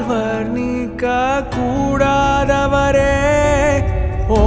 வாழ்வர் நீக்க கூடாதவரே ஓ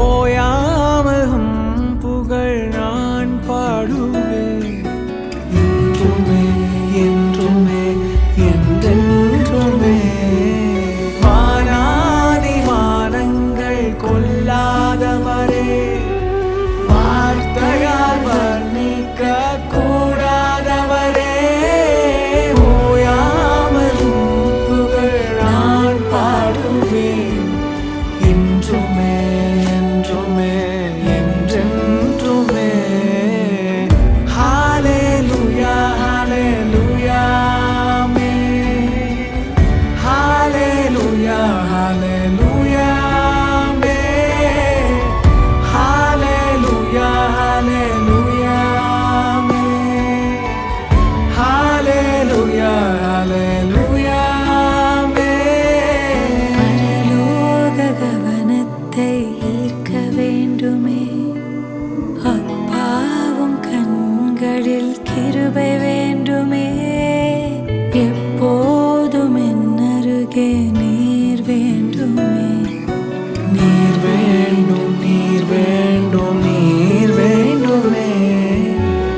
கிருபை வேண்டுமே. எப்போதும் என்னருகே நீர் வேண்டுமே. நீர் வேண்டும் நீர் வேண்டும் நீர் வேண்டுமே.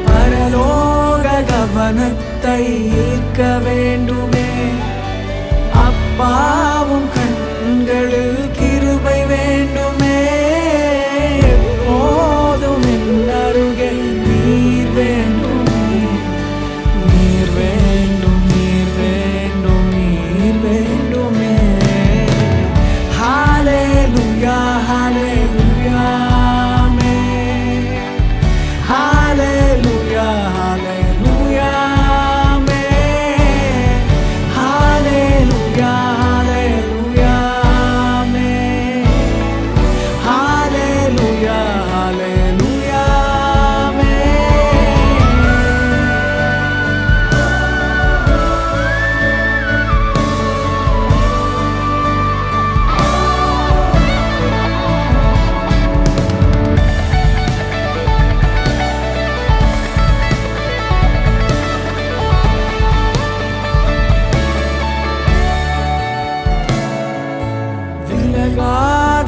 பரலோக கவனத்தை ஈர்க்கவே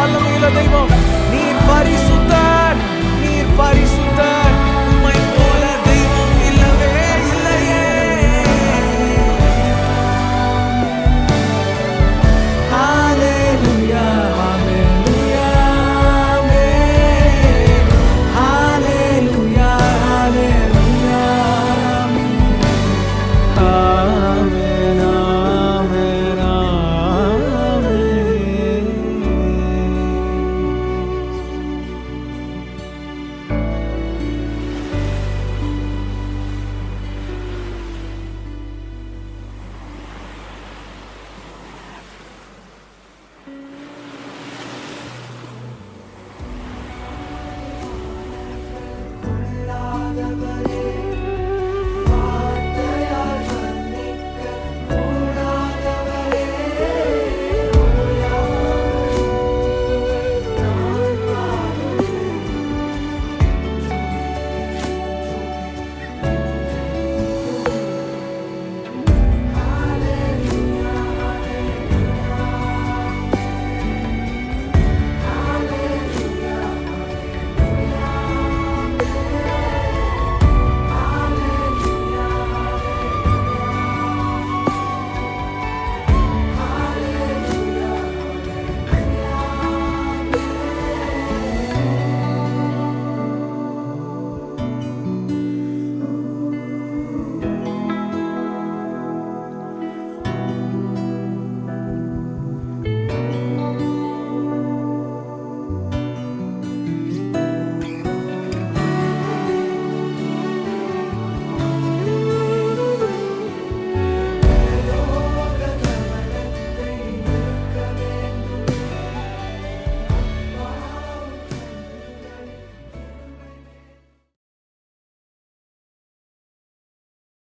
വല്ലമീല ദൈവം.